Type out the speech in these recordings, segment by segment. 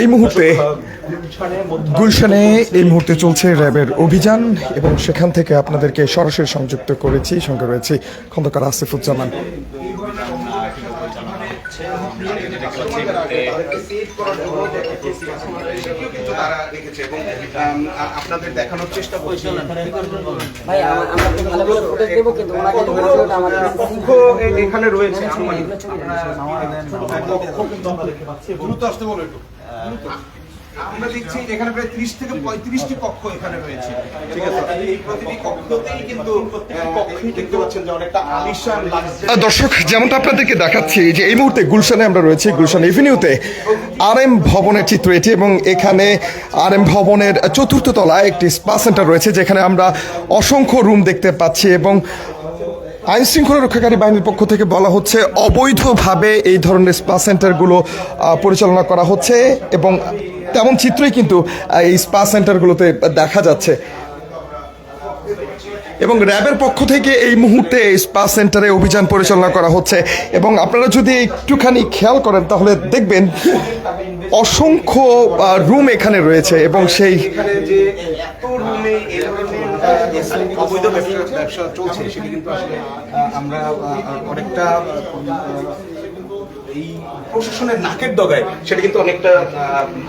এই মুহূর্তে গুলশানে এই মুহূর্তে চলছে র্যাবের অভিযান এবং সেখান থেকে আপনাদেরকে সরাসরি সংযুক্ত করেছি। সঙ্গে রয়েছে খন্দকার আসিফুজ্জামান। তারা রেখেছে এবং আপনাদের দেখানোর চেষ্টা করছি। ভাই আমরা তো ভালো ভালো ফুটেজ দেবো কিন্তু ওনাকে তো আমাদের এখানে রয়েছে আমরা দ্রুত আসতে বলো একটু। আমরা দেখছি এখানে প্রায় ত্রিশ থেকে পঁয়ত্রিশটি কক্ষ এখানে রয়েছে। ঠিক আছে? এই প্রতিটি কক্ষতেই কিন্তু কক্ষই দেখতে পাচ্ছেন যে অনেকটা আলিশান লাগছে। দর্শক যেমনটা আপনাদেরকে দেখাচ্ছি যে এই মুহূর্তে গুলশানে আমরা রয়েছি গুলশান এভিনিউতে। আর এম ভবনের চিত্র এটি এবং এখানে আর এম ভবনের চতুর্থ তলায় একটি স্পা সেন্টার রয়েছে যেখানে আমরা অসংখ্য রুম দেখতে পাচ্ছি এবং আইন শৃঙ্খলা রক্ষাকারী বাহিনীর পক্ষ থেকে বলা হচ্ছে অবৈধভাবে এই ধরনের স্পা সেন্টারগুলো পরিচালনা করা হচ্ছে এবং তেমন চিত্রই কিন্তু এই স্পা সেন্টারগুলোতে দেখা যাচ্ছে। এবং র্যাবের পক্ষ থেকে এই মুহূর্তে স্পা সেন্টারে অভিযান পরিচালনা করা হচ্ছে। এবং আপনারা যদি একটুখানি খেয়াল করেন, তাহলে দেখবেন অসংখ্য রুম এখানে রয়েছে এবং সেই অবৈধ ব্যবসা চলছে, সেটা কিন্তু আসলে আমরা অনেকটা এই প্রশাসনের নাকের ডগায় সেটা কিন্তু অনেকটা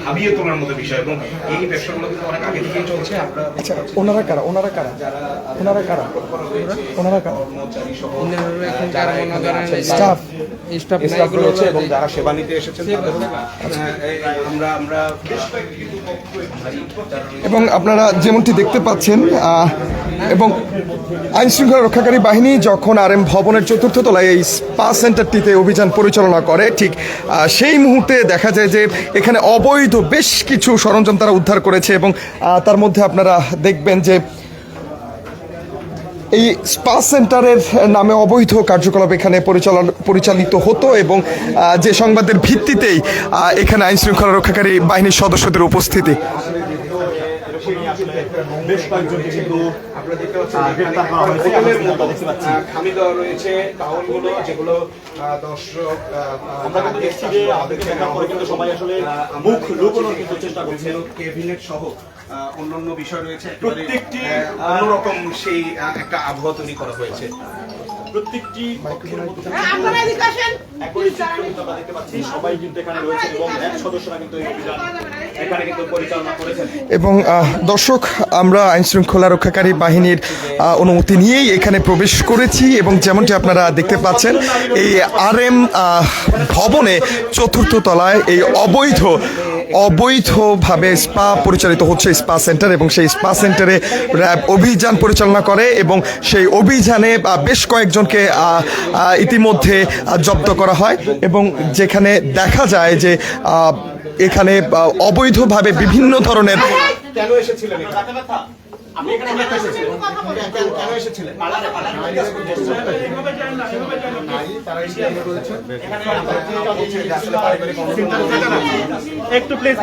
ভাবিয়ে তোলার মতো বিষয় এবং এই ব্যবসাগুলো কিন্তু অনেক আগে থেকেই চলছে। আমরা আচ্ছা ওনারা কারা? ওনারা কারা? ওনারা কারা? ওনারা কারা? যারা স্টাফ। স্টাফ স্টাফ রয়েছে এবং যারা সেবা নিতে এসেছেন আমরা আমরা এবং আপনারা যেমনটি দেখতে পাচ্ছেন এবং আইন শৃঙ্খলা রক্ষাকারী বাহিনী যখন আর এম ভবনের চতুর্থ তলায় এই স্পা সেন্টারটিতে অভিযান পরিচালনা করে ঠিক সেই মুহূর্তে দেখা যায় যে এখানে অবৈধ বেশ কিছু সরঞ্জাম তারা উদ্ধার করেছে এবং তার মধ্যে আপনারা দেখবেন যে এই স্পা সেন্টারের নামে অবৈধ কার্যকলাপ এখানে পরিচালন, পরিচালিত হতো এবং যে সংবাদের ভিত্তিতেই এখানে আইন শৃঙ্খলা রক্ষাকারী বাহিনীর সদস্যদের উপস্থিতি। কিন্তু আমরা দেখতে পাচ্ছি আহ, গ্রেপ্তার করা হয়েছে। হোটেলের মতো দেখতে পাচ্ছি। আহ, খামি দেওয়া রয়েছে টাউনগুলো যেগুলো দর্শক আমরা কিন্তু দেখছি যে আমাদেরকে দেখার পরে কিন্তু সবাই আসলে মুখ লুকোনোর কিন্তু চেষ্টা করছে কেবিনেট সহ আহ, অন্যান্য বিষয় রয়েছে প্রত্যেকটি, অন্যরকম সেই একটা আবহাওয়া তৈরি করা হয়েছে প্রত্যেকটি আপনারা একই চিত্র দেখতে পাচ্ছি সবাই কিন্তু এখানে রয়েছে এবং এক সদস্যরা কিন্তু এই অভিযান এবং দর্শক, আমরা আইন শৃঙ্খলা রক্ষাকারী বাহিনীর অনুমতি নিয়েই এখানে প্রবেশ করেছি এবং যেমনটি আপনারা দেখতে পাচ্ছেন, এই আর এম ভবনে চতুর্থ তলায় এই অবৈধ, অবৈধভাবে স্পা পরিচালিত হচ্ছে স্পা সেন্টার এবং সেই স্পা সেন্টারে র্যাব অভিযান পরিচালনা করে এবং সেই অভিযানে বেশ কয়েকজনকে ইতিমধ্যে জব্দ করা হয় এবং যেখানে দেখা যায় যে এখানে অবৈধভাবে বিভিন্ন ধরনের কেন এসেছিলেন এখানে? আপনি এখানে কেন এসেছিলেন? কেন- কেন এসেছিলেন একটু প্লিজ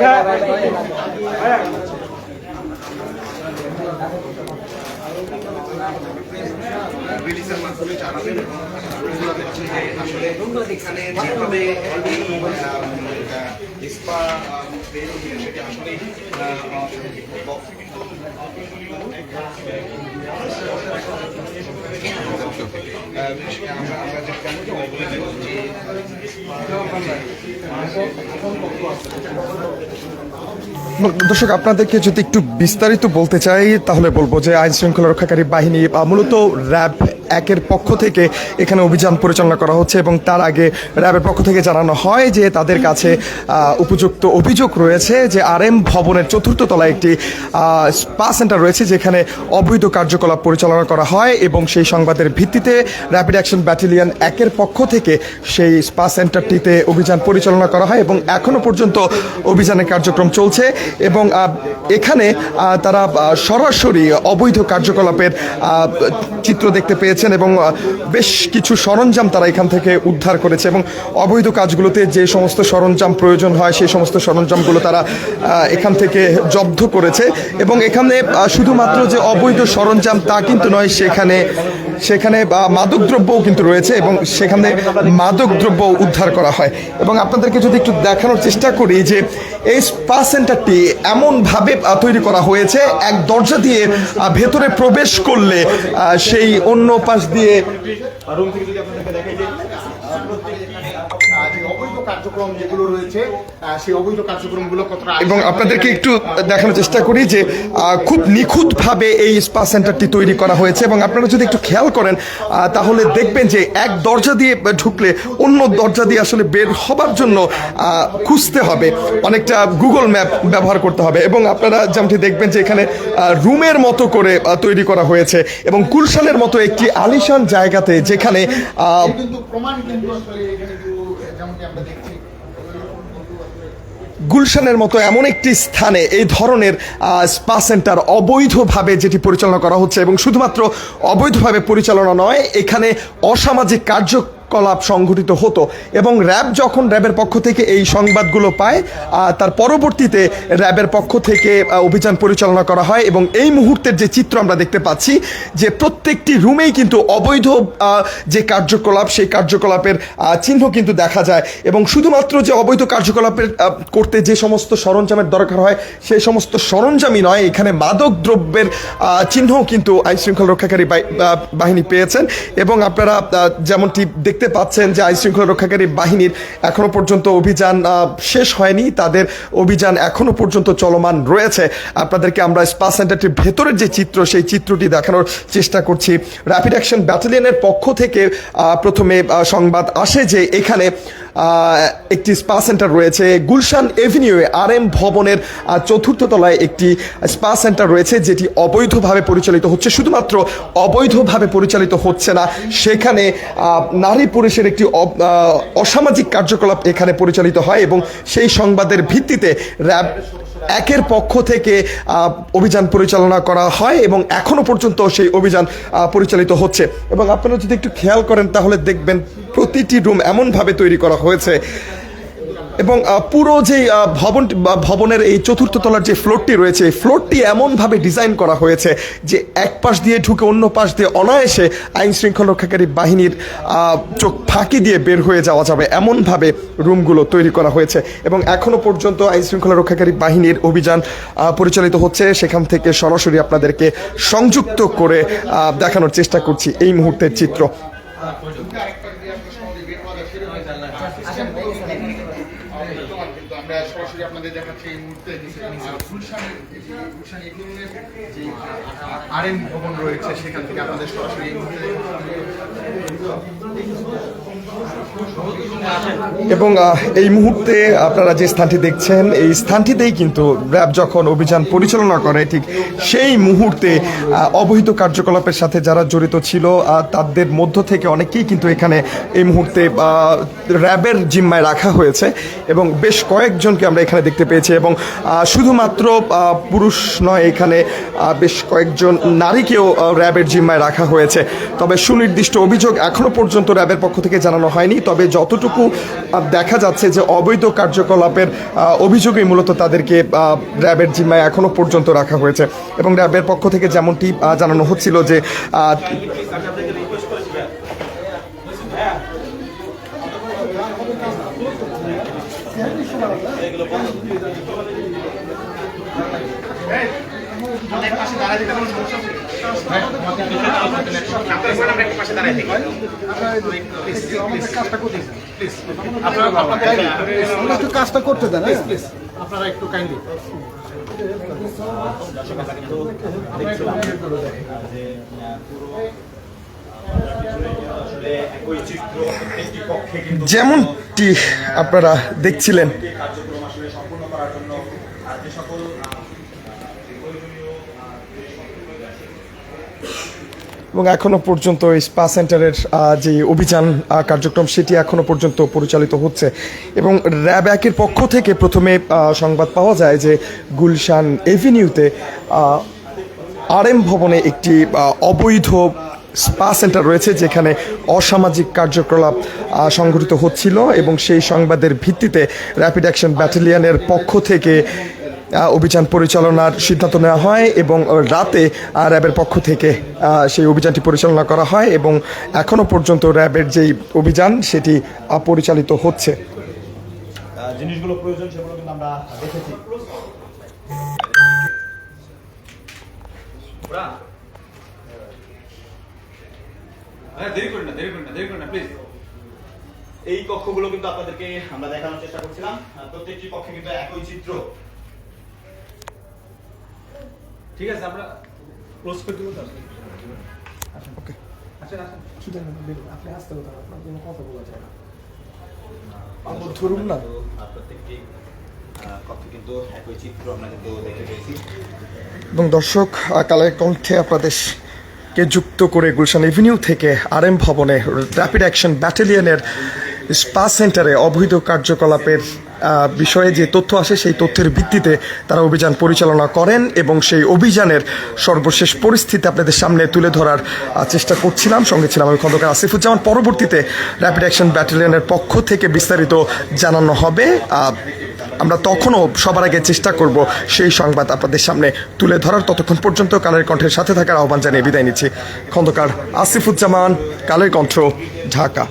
রিলিজের মাধ্যমে জানাবেন দর্শক, আপনাদেরকে যদি একটু বিস্তারিত বলতে চাই, তাহলে বলব যে আইন শৃঙ্খলা রক্ষাকারী বাহিনী মূলত র্যাব একের পক্ষ থেকে এখানে অভিযান পরিচালনা করা হচ্ছে এবং তার আগে র্যাবের পক্ষ থেকে জানানো হয় যে তাদের কাছে উপযুক্ত অভিযোগ রয়েছে যে আর এম ভবনের চতুর্থ তলায় একটি স্পা সেন্টার রয়েছে যেখানে অবৈধ কার্যকলাপ পরিচালনা করা হয় এবং সেই সংবাদের ভিত্তিতে র্যাপিড অ্যাকশন ব্যাটালিয়ন একের পক্ষ থেকে সেই স্পা সেন্টারটিতে অভিযান পরিচালনা করা হয় এবং এখনও পর্যন্ত অভিযানের কার্যক্রম চলছে এবং এখানে তারা সরাসরি অবৈধ কার্যকলাপের চিত্র দেখতে পেয়েছে। পেয়েছেন এবং বেশ কিছু সরঞ্জাম তারা এখান থেকে উদ্ধার করেছে এবং অবৈধ কাজগুলোতে যে সমস্ত সরঞ্জাম প্রয়োজন হয়, সেই সমস্ত সরঞ্জামগুলো তারা এখান থেকে জব্দ করেছে এবং এখানে শুধুমাত্র যে অবৈধ সরঞ্জাম তা কিন্তু নয়, সেখানে সেখানে মাদকদ্রব্যও কিন্তু রয়েছে এবং সেখানে মাদকদ্রব্য উদ্ধার করা হয়। এবং আপনাদেরকে যদি একটু দেখানোর চেষ্টা করি যে, এই স্পা সেন্টারটি এমনভাবে তৈরি করা হয়েছে, এক দরজা দিয়ে ভেতরে প্রবেশ করলে সেই অন্য পাশ দিয়ে রুম থেকে যদি আপনাদেরকে দেখাই যে আহ, যে অবৈধ কার্যক্রম যেগুলো রয়েছে সেই অবৈধ কার্যক্রমগুলো কতটা এবং আপনাদেরকে একটু দেখানোর চেষ্টা করি যে খুব নিখুঁতভাবে এই স্পা সেন্টারটি তৈরি করা হয়েছে এবং আপনারা যদি একটু খেয়াল করেন তাহলে দেখবেন যে এক দরজা দিয়ে ঢুকলে অন্য দরজা দিয়ে আসলে বের হবার জন্য খুঁজতে হবে। অনেকটা গুগল ম্যাপ ব্যবহার করতে হবে এবং আপনারা যেমনটি দেখবেন যে এখানে রুমের মতো করে তৈরি করা হয়েছে এবং কুলশানের মতো একটি আলিশান জায়গাতে যেখানে প্রমাণ কিন্তু আসলে এখানে যেমনটি আমরা দেখছি গুলশানের মতো এমন একটি স্থানে এই ধরনের স্পা সেন্টার অবৈধভাবে যেটি পরিচালনা করা হচ্ছে এবং শুধুমাত্র অবৈধভাবে পরিচালনা নয়, এখানে অসামাজিক কার্যকলাপ সংঘটিত হতো এবং র্যাব যখন র্যাবের পক্ষ থেকে এই সংবাদগুলো পায় তার পরবর্তীতে র্যাবের পক্ষ থেকে অভিযান পরিচালনা করা হয় এবং এই মুহূর্তের যে চিত্র আমরা দেখতে পাচ্ছি যে প্রত্যেকটি রুমেই কিন্তু অবৈধ যে কার্যকলাপ, সেই কার্যকলাপের চিহ্ন কিন্তু দেখা যায় এবং শুধুমাত্র যে অবৈধ কার্যকলাপের করতে যে সমস্ত সরঞ্জামের দরকার হয়, সেই সমস্ত সরঞ্জামই নয়, এখানে মাদক দ্রব্যের চিহ্নও কিন্তু আইন শৃঙ্খলা রক্ষাকারী বাহিনী পেয়েছেন এবং আপনারা যেমনটি দেখতে পাচ্ছেন যে আইনশৃঙ্খলা রক্ষাকারী বাহিনীর এখনও পর্যন্ত অভিযান শেষ হয়নি। তাদের অভিযান এখনও পর্যন্ত চলমান রয়েছে। আপনাদেরকে আমরা স্পা সেন্টারটির ভেতরের যে চিত্র, সেই চিত্রটি দেখানোর চেষ্টা করছি। র্যাপিড অ্যাকশন ব্যাটালিয়নের পক্ষ থেকে প্রথমে সংবাদ আসে যে এখানে একটি স্পা সেন্টার রয়েছে গুলশান এভিনিউয়ে আর এম ভবনের চতুর্থ তলায় একটি স্পা সেন্টার রয়েছে যেটি অবৈধভাবে পরিচালিত হচ্ছে। শুধুমাত্র অবৈধভাবে পরিচালিত হচ্ছে না, সেখানে নারী পুরুষের একটি অসামাজিক কার্যকলাপ এখানে পরিচালিত হয় এবং সেই সংবাদের ভিত্তিতে র্যাব একের পক্ষ থেকে অভিযান পরিচালনা করা হয় এবং এখনও পর্যন্ত সেই অভিযান পরিচালিত হচ্ছে। এবং আপনারা যদি একটু খেয়াল করেন, তাহলে দেখবেন প্রতিটি রুম এমনভাবে তৈরি করা হয়েছে। এবং পুরো যে ভবন ভবনের এই চতুর্থ তলার যে ফ্লোরটি রয়েছে, এই ফ্লোরটি এমনভাবে ডিজাইন করা হয়েছে যে এক পাশ দিয়ে ঢুকে অন্য পাশ দিয়ে অনায়াসে আইন শৃঙ্খলা রক্ষাকারী বাহিনীর চোখ ফাঁকি দিয়ে বের হয়ে যাওয়া যাবে। এমনভাবে রুমগুলো তৈরি করা হয়েছে এবং এখনও পর্যন্ত আইন শৃঙ্খলা রক্ষাকারী বাহিনীর অভিযান পরিচালিত হচ্ছে। সেখান থেকে সরাসরি আপনাদেরকে সংযুক্ত করে দেখানোর চেষ্টা করছি এই মুহূর্তের চিত্র কিন্তু আমরা সরাসরি আপনাদের দেখাচ্ছি এই মুহূর্তে আহ, গুলশানের যে গুলশান এভিনিউয়ের যে আর ভবন রয়েছে সেখান থেকে আপনাদের সরাসরি এবং এই মুহূর্তে আপনারা যে স্থানটি দেখছেন, এই স্থানটিতেই কিন্তু র্যাব যখন অভিযান পরিচালনা করে, ঠিক সেই মুহূর্তে অবহিত কার্যকলাপের সাথে যারা জড়িত ছিল তাদের মধ্য থেকে অনেকেই কিন্তু এখানে এই মুহূর্তে র্যাবের জিম্মায় রাখা হয়েছে এবং বেশ কয়েকজনকে আমরা এখানে দেখতে পেয়েছি এবং শুধুমাত্র পুরুষ নয়, এখানে বেশ কয়েকজন নারীকেও র্যাবের জিম্মায় রাখা হয়েছে। তবে সুনির্দিষ্ট অভিযোগ এখনও পর্যন্ত র্যাবের পক্ষ থেকে জানানো হয়নি। তবে যতটুকু দেখা যাচ্ছে যে অবৈধ কার্যকলাপের আহ, অভিযোগই মূলত তাদেরকে র্যাবের জিম্মায় এখনও পর্যন্ত রাখা হয়েছে। এবং র্যাবের পক্ষ থেকে যেমনটি জানানো হচ্ছিল যে আহ, একটু কাজটা করতে দেন আপনারা একটু কাইন্ডলি। আসলে একই চিত্র প্রত্যেকটি পক্ষে কিন্তু যেমনটি আপনারা দেখছিলেন কার্যক্রম আসলে সম্পূর্ণ করার জন্য আর যে সকল এবং এখনও পর্যন্ত এই স্পা সেন্টারের যে অভিযান কার্যক্রম, সেটি এখনও পর্যন্ত পরিচালিত হচ্ছে। এবং র্যাব একের পক্ষ থেকে প্রথমে সংবাদ পাওয়া যায় যে গুলশান এভিনিউতে আর এম ভবনে একটি অবৈধ স্পা সেন্টার রয়েছে যেখানে অসামাজিক কার্যকলাপ সংঘটিত হচ্ছিল এবং সেই সংবাদের ভিত্তিতে র্যাপিড অ্যাকশন ব্যাটালিয়নের পক্ষ থেকে অভিযান পরিচালনার সিদ্ধান্ত নেওয়া হয় এবং রাতে র্যাবের পক্ষ থেকে সেই অভিযানটি পরিচালনা করা হয় এবং এখনও পর্যন্ত র্যাবের যেই অভিযান সেটি পরিচালিত হচ্ছে। জিনিসগুলো প্রয়োজন সেগুলো কিন্তু আমরা দেখেছি। দেরি করেন না দেরি করেন না দেরি করেন না প্লিজ এই কক্ষগুলো কিন্তু আপনাদেরকে আমরা দেখানোর চেষ্টা করছিলাম। প্রত্যেকটি কক্ষে কিন্তু একই চিত্র ঠিক আছে আমরা ক্লোজ করে দেবো তো ওকে আসেন। আসেন আপনি আসতে হতো আপনার কোনো কথা বলা যায় না। ধরুন না। আহ, প্রত্যেকটি আহ, কক্ষে কিন্তু একই চিত্র আমরা কিন্তু দেখতে পেয়েছি। এবং দর্শক কালের কণ্ঠে আপনাদেরকে যুক্ত করে গুলশান এভিনিউ থেকে আর এম ভবনে র্যাপিড অ্যাকশন ব্যাটালিয়নের স্পা সেন্টারে অবৈধ কার্যকলাপের বিষয়ে যে তথ্য আসে, সেই তথ্যের ভিত্তিতে তারা অভিযান পরিচালনা করেন এবং সেই অভিযানের সর্বশেষ পরিস্থিতি আপনাদের সামনে তুলে ধরার চেষ্টা করছিলাম। সঙ্গে ছিলাম আমি খন্দকার আসিফুজ্জামান। পরবর্তীতে র্যাপিড অ্যাকশন ব্যাটালিয়নের পক্ষ থেকে বিস্তারিত জানানো হবে। আমরা তখনও সবার আগে চেষ্টা করব সেই সংবাদ আপনাদের সামনে তুলে ধরার। ততক্ষণ পর্যন্ত কালের কণ্ঠের সাথে থাকার আহ্বান জানিয়ে বিদায় নিচ্ছি। খন্দকার আসিফুজ্জামান, কালের কণ্ঠ, ঢাকা।